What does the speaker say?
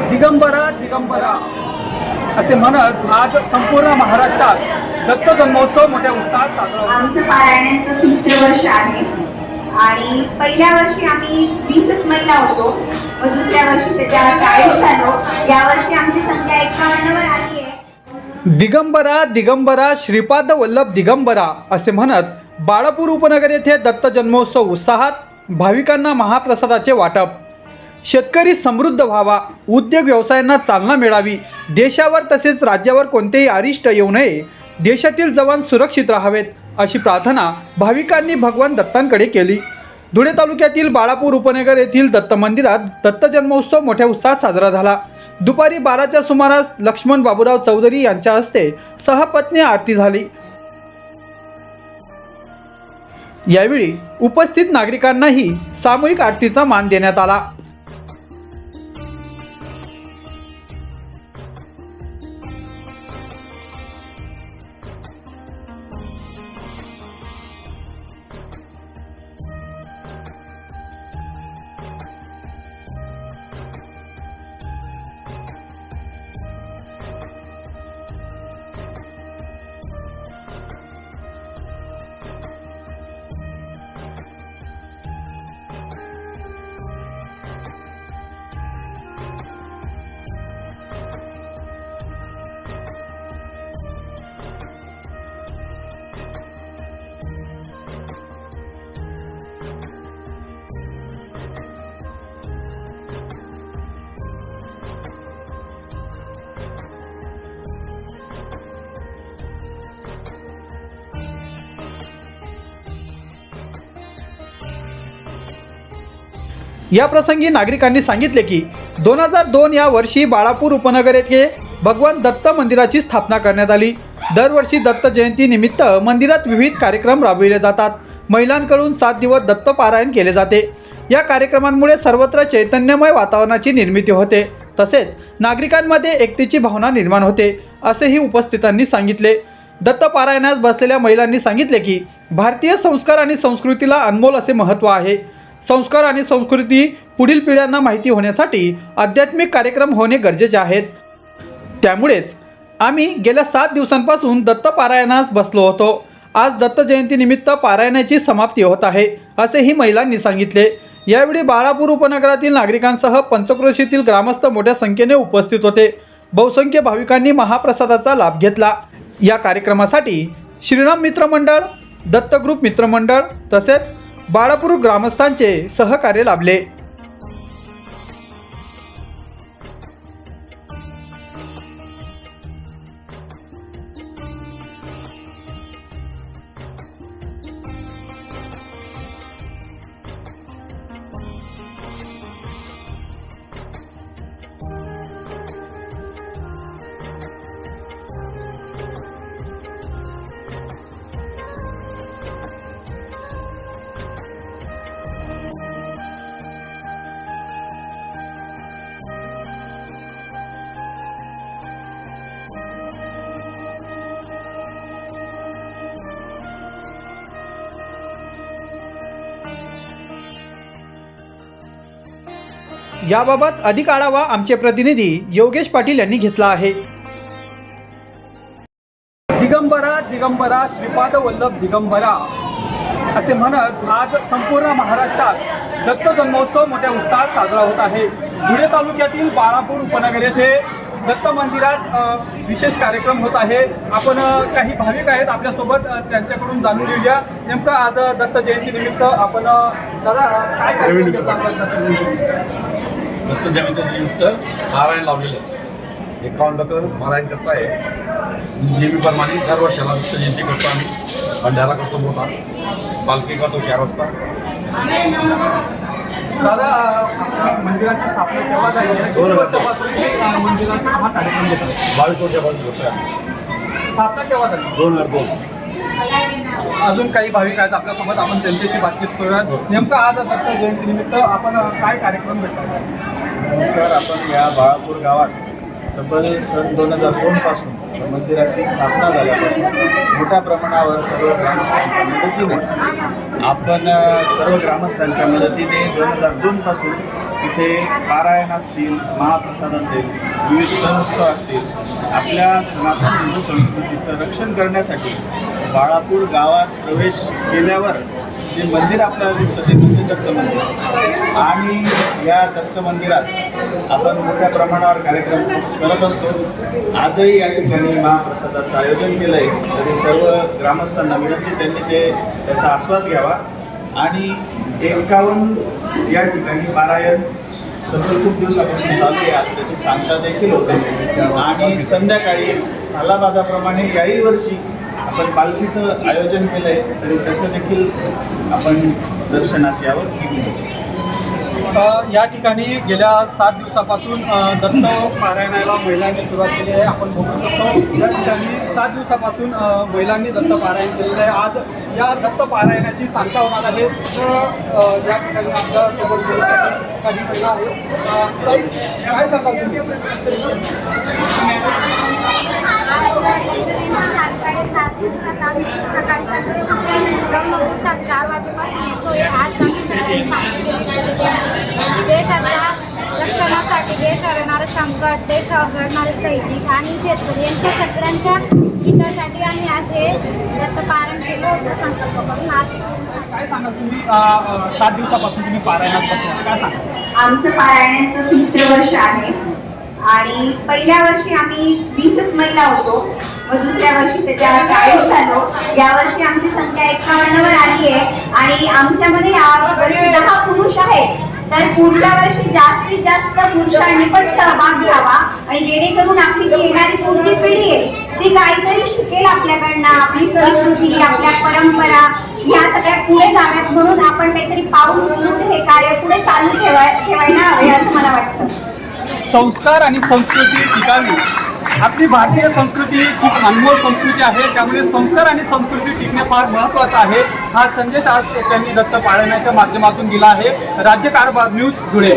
दिगंबरा दिगंबरा. असे म्हणत आज संपूर्ण महाराष्ट्रात दत्त जन्मोत्सव मोठ्या उत्साहात साजरा आमचं पारायणाचं तिसरं वर्ष आहे. आणि पहिल्या वर्षी आम्ही वीसच महिला होतो. व दुसऱ्या वर्षी त्याच्या चाळीस झालो यावर्षी आमची संख्या एकावन्नवर आली आहे. दिगंबरा दिगंबरा श्रीपाद वल्लभ दिगंबरा असे म्हणत बाळापूर उपनगर येथे दत्त जन्मोत्सव उत्साहात भाविकांना महाप्रसादाचे वाटप. शेतकरी समृद्ध व्हावा उद्योग व्यवसायांना चालना मिळावी देशावर तसेच राज्यावर कोणतेही अरिष्ट येऊ नये देशातील जवान सुरक्षित राहावेत अशी प्रार्थना भाविकांनी भगवान दत्तांकडे केली. धुळे तालुक्यातील बाळापूर उपनगर येथील दत्त मंदिरात दत्त जन्मोत्सव मोठ्या उत्साहात साजरा झाला. दुपारी बाराच्या सुमारास लक्ष्मण बाबूराव चौधरी यांच्या हस्ते सहपत्नी आरती झाली. यावेळी उपस्थित नागरिकांनाही सामूहिक आरतीचा मान देण्यात आला. या प्रसंगी नागरिकांनी सांगितले की दोन हजार दोन या वर्षी बाळापूर उपनगर येथे भगवान दत्त मंदिराची स्थापना करण्यात आली. दरवर्षी दत्त जयंती निमित्त मंदिरात विविध कार्यक्रम राबविले जातात. महिलांकडून सात दिवस दत्त पारायण केले जाते. या कार्यक्रमांमुळे सर्वत्र चैतन्यमय वातावरणाची निर्मिती होते. तसेच नागरिकांमध्ये एकतेची भावना निर्माण होते असेही उपस्थितांनी सांगितले. दत्तपारायणास बसलेल्या महिलांनी सांगितले की भारतीय संस्कार आणि संस्कृतीला अनमोल असे महत्त्व आहे. संस्कार आणि संस्कृती पुढील पिढ्यांना माहिती होण्यासाठी आध्यात्मिक कार्यक्रम होणे गरजेचे आहेत. त्यामुळेच आम्ही गेल्या सात दिवसांपासून दत्त पारायणास बसलो होतो. आज दत्त जयंतीनिमित्त पारायणाची समाप्ती होत आहे असेही महिलांनी सांगितले. यावेळी बाळापूर उपनगरातील नागरिकांसह पंचक्रोशीतील ग्रामस्थ मोठ्या संख्येने उपस्थित होते. बहुसंख्य भाविकांनी महाप्रसादाचा लाभ घेतला. या कार्यक्रमासाठी श्रीराम मित्रमंडळ दत्त ग्रुप मित्रमंडळ तसेच बाळापूर ग्रामस्थांचे सहकार्य लाभले. याबाबत अधिक आढावा आमचे प्रतिनिधी योगेश पाटील यांनी घेतला आहे. दिगंबरा दिगंबरा श्रीपाद वल्लभ दिगंबरा असे म्हणत आज संपूर्ण महाराष्ट्रात दत्त जन्मोत्सव मोठ्या उत्साहात साजरा होत आहे. धुळे तालुक्यातील बाळापूर उपनगर येथे दत्त मंदिरात विशेष कार्यक्रम होत आहे. आपण काही भाविक आहेत आपल्यासोबत त्यांच्याकडून जाणून घेऊया. नेमकं आज दत्त जयंतीनिमित्त आपण दादा काय दत्त? दत्त जयंतीनिमित्त पारायण लावलेलं आहे. एकावन्न टक्के पारायण करत आहे नेहमीप्रमाणे दरवर्षाला दत्त जयंती करतो आम्ही. भंडारा करतो मोठा. पालखी करतो चार वाजता. दादा मंदिराची स्थापना केव्हा झाली? दोन. वर्षापासून हा कार्यक्रम बावीस वर्षापासून स्थापना केव्हा झाली? दोन हजार दोन. अजून काही भाविक आहेत आपल्यासोबत. आपण त्यांच्याशी बातचीत करूया नेमकं आज दत्त जयंतीनिमित्त आपण काय कार्यक्रम घेतला नमस्कार आपण या बाळापूर गावात तब्बल सन दोन हजार दोनपासून मंदिराची स्थापना झाल्यापासून मोठ्या प्रमाणावर सर्व ग्रामस्थांच्या मदतीने आपण सर्व ग्रामस्थांच्या मदतीने दोन हजार दोनपासून इथे पारायण असतील महाप्रसाद असेल विविध सण उत्सव असतील आपल्या सनातन हिंदू संस्कृतीचं रक्षण करण्यासाठी बाळापूर गावात प्रवेश केल्यावर जे मंदिर आपल्याला दिसतं ते म्हणजे दत्त मंदिर. आणि या दत्त मंदिरात आपण मोठ्या प्रमाणावर कार्यक्रम करत असतो. आजही या ठिकाणी महाप्रसादाचं आयोजन केलं आहे तरी सर्व ग्रामस्थांना विनंती त्यांनी ते त्याचा आस्वाद घ्यावा. आणि एकावन्न या ठिकाणी पारायण तसं खूप दिवसापासून चालू आहे आज त्याची सांगता देखील होते. आणि संध्याकाळी सालाबादाप्रमाणे याही वर्षी आपण पालखीचं आयोजन केलं आहे तरी त्याचं देखील आपण दर्शनास यावं. या ठिकाणी गेल्या सात दिवसापासून दत्त पारायणाला महिलांनी सुरुवात केली आहे. आपण बघू शकतो या ठिकाणी सात दिवसापासून महिलांनी दत्त पारायण केलेलं आहे. आज या दत्त पारायणाची सांगता होणार आहे. तर या ठिकाणी आमच्यासोबत काही महिला आहेत. काय सांगाल तुम्ही? सकाळी सकाळी सकाळी चार वाजेपासून येतोय. आज देशाच्या रक्षणासाठी देशावर येणारे संकट देशावर घडणारे सैनिक आणि शेतकरी यांच्या सगळ्यांच्या हितासाठी आम्ही आज हे दत्त पारण केलं होतं संकल्प करून आज काय तुम्ही? सात दिवसापासून तुम्ही पारायणात काय आमचं पारायणाचं तिसरं वर्ष आहे. आणि पहिल्या वर्षी आम्ही वीसच महिला होतो. व दुसऱ्या वर्षी त्याच्या चाळीस झालो. यावर्षी आमची संख्या एकावन्नवर आली आहे. आणि आमच्यामध्ये या वर्षी दहा पुरुष आहेत. तर पुढच्या वर्षी जास्तीत जास्त पुरुषांनी पण सहभाग घ्यावा. आणि जेणेकरून आपली जी येणारी पुढची पिढी आहे ती काहीतरी शिकेल आपल्याकडनं. आपली संस्कृती आपल्या परंपरा ह्या सगळ्या पुढे जाव्यात म्हणून आपण काहीतरी पाऊल उचलून हे कार्य पुढे चालू ठेवाय ठेवायला हवे असं मला वाटतं. संस्कार आणि संस्कृती टिकावी. आपली भारतीय संस्कृती ही खूप अनमोल संस्कृती आहे. त्यामुळे संस्कार आणि संस्कृती टिकणे फार महत्त्वाचं आहे. हा संदेश आज त्यांनी दत्त पाळण्याच्या माध्यमातून दिला आहे. राज्यकारभार न्यूज धुळे.